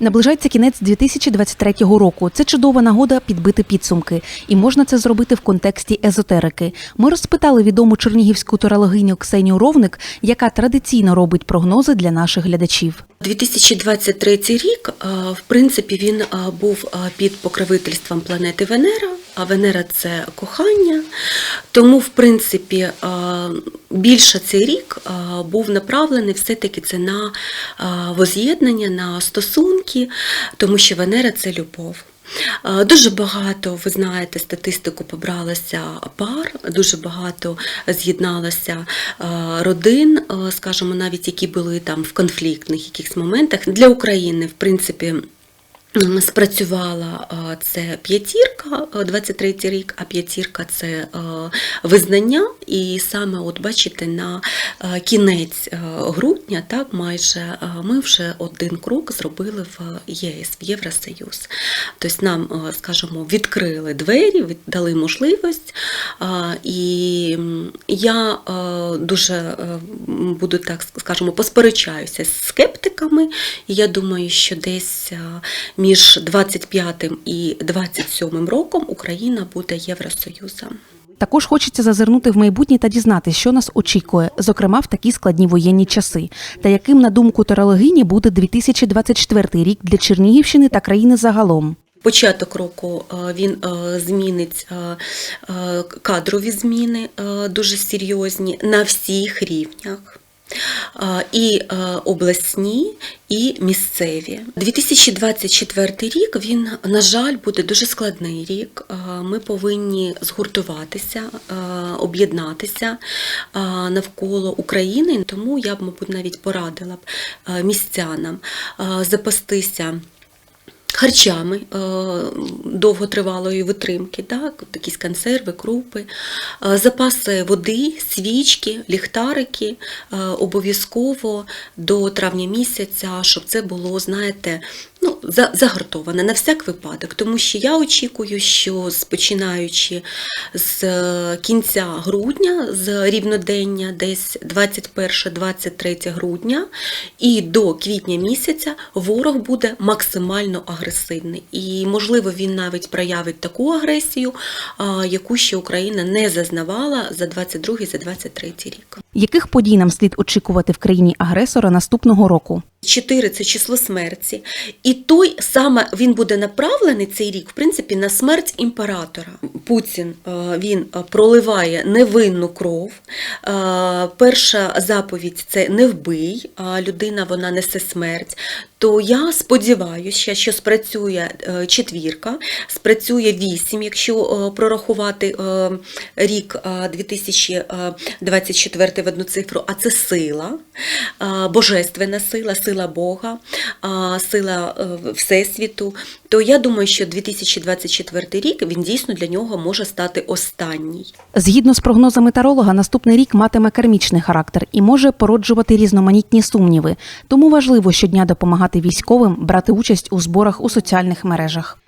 Наближається кінець 2023 року. Це чудова нагода підбити підсумки, і можна це зробити в контексті езотерики. Ми розпитали відому чернігівську торологиню Ксенію Ровник, яка традиційно робить прогнози для наших глядачів. 2023 рік, е, в принципі, він е, був е, під покровительством планети Венера. А Венера це кохання. Тому, в принципі, е, більше цей рік е, був направлений все-таки це на е, воз'єднання, на стосунки, тому що Венера це любов. Дуже багато, ви знаєте, статистику побралося пар, дуже багато з'єдналося родин, скажімо, навіть які були там в конфліктних якихось моментах. Для України, в принципі, спрацювала е, це п'ятірка, е, 23 рік, а п'ятірка це е, визнання. І саме, от бачите, на е, кінець е, грудня, так майже е, ми вже один крок зробили в ЄС, в Євросоюз. Тобто нам, е, скажімо, відкрили двері, дали можливість. І я е, дуже е, буду так скажімо, посперечаюся з скептиками. І я думаю, що десь е, між 25 і 27 роком Україна буде Євросоюзом. Також хочеться зазирнути в майбутнє та дізнатися, що нас очікує, зокрема в такі складні воєнні часи, та яким, на думку тарологині, буде 2024 рік для Чернігівщини та країни загалом. Початок року е, він е, змінить е, кадрові зміни дуже серйозні на всіх рівнях. І е, обласні, і місцеві. 2024 рік він, на жаль, буде дуже складний рік. Ми повинні згуртуватися, е, об'єднатися е, навколо України. Тому я б, мабуть, навіть порадила б містянам запастися харчами е, довготривалої витримки, так, якісь консерви, крупи, е, запаси води, свічки, ліхтарики е, обов'язково до травня місяця, щоб це було, знаєте, ну, за- загартоване на всяк випадок. Тому що я очікую, що починаючи з е, кінця грудня, з рівнодення, десь 21-23 грудня, і до квітня місяця ворог буде максимально агресивний. І, можливо, він навіть проявить таку агресію, яку ще Україна не зазнавала за 22 за 23 рік. Яких подій нам слід очікувати в країні агресора наступного року? 4 – це число смерті. І той саме він буде направлений цей рік, в принципі, на смерть імператора. Путін е, він е, проливає невинну кров. Е, Перша заповідь це не вбий, а людина вона несе смерть. То я сподіваюся, що спрацює е, четвірка, спрацює вісім, якщо е, прорахувати е, рік е, 2024 в одну цифру, а це сила, божественна сила, сила Бога, сила Всесвіту. То я думаю, що 2024 рік він дійсно для нього може стати останній. Згідно з прогнозами таролога, наступний рік матиме кармічний характер і може породжувати різноманітні сумніви. Тому важливо щодня допомагати військовим брати участь у зборах у соціальних мережах.